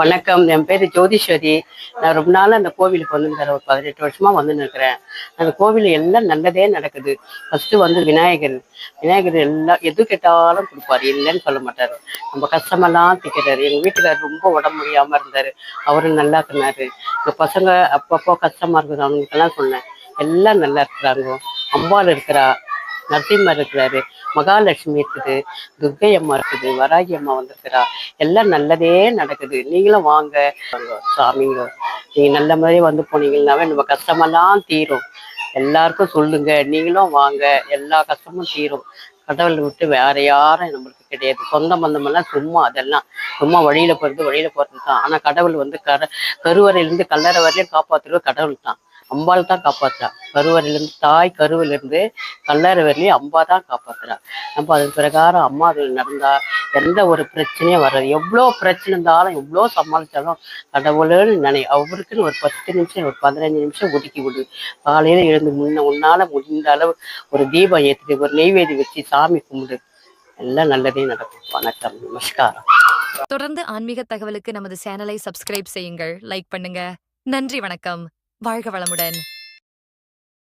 வணக்கம். என் பேர் ஜோதிஸ்வரி. நான் ரொம்ப நாள் அந்த கோவிலுக்கு வந்துருக்கிறேன் ஒரு பதினெட்டு வருஷமாக வந்து இருக்கிறேன் அந்த கோவில் எல்லாம் நல்லதே நடக்குது. ஃபஸ்ட்டு வந்து விநாயகர். விநாயகர் எல்லாம் எது கேட்டாலும் கொடுப்பாரு. இல்லைன்னு சொல்ல மாட்டார். நம்ம கஷ்டமெல்லாம் திக்கிறாரு எங்கள் வீட்டுக்காரர் ரொம்ப உடம்பு முடியாமல் இருந்தார். அவரும் நல்லா இருக்கிறாரு. எங்கள் பசங்க அப்பப்போ கஷ்டமாக இருக்குது? அவங்களுக்கெல்லாம் சொன்னேன். எல்லாம் நல்லா இருக்கிறாங்க. அம்பாள் இருக்கிறா. நரசிம்மர் இருக்கிறாரு. மகாலட்சுமி இருக்குது துர்க்கை அம்மா இருக்குது வராகி அம்மா வந்திருக்கிறா. எல்லாம் நல்லதே நடக்குது. நீங்களும் வாங்க. சாமிங்க நீங்க நல்ல மாதிரியே வந்து போனீங்கன்னாவே நம்ம கஷ்டமெல்லாம் தீரும். எல்லாருக்கும் சொல்லுங்க. நீங்களும் வாங்க. எல்லா கஷ்டமும் தீரும். கடவுளை விட்டு வேற யாரும் நம்மளுக்கு கிடையாது. சொந்த பந்தமெல்லாம் சும்மா அதெல்லாம். சும்மா வழியில போறது வழியில போறது தான் ஆனா கடவுள் வந்து கர கருவறையிலிருந்து கல்லறை வரையிலும் காப்பாத்துறது கடவுள் தான் அம்பாள் தான் காப்பாத்துறா. கருவறையிலிருந்து தாய் கருவிலிருந்து கல்லறை வரையிலும் அம்பா தான் காப்பாத்துறா. நம்ம அதன் பிரகாரம் அம்மா அது நடந்தா எந்த ஒரு பிரச்சனையும் வராது. எவ்வளோ பிரச்சனை இருந்தாலும் எவ்வளோ சமாளித்தாலும் கடவுள்னு நினை அவருக்குன்னு ஒரு பத்து நிமிஷம் ஒரு பதினஞ்சு நிமிஷம் ஒதுக்கி விடு. காலையில எழுந்து முன்ன உன்னால முடிந்த அளவு ஒரு தீபம் ஏற்றிட்டு ஒரு நெய்வேதி வச்சு சாமி கும்பிடு. எல்லாம் நல்லதே நடக்கும். வணக்கம் நமஸ்காரம். தொடர்ந்து ஆன்மீக தகவலுக்கு நமது சேனலை சப்ஸ்கிரைப் செய்யுங்கள் லைக் பண்ணுங்க. நன்றி வணக்கம். வாழ்க வளமுடன்.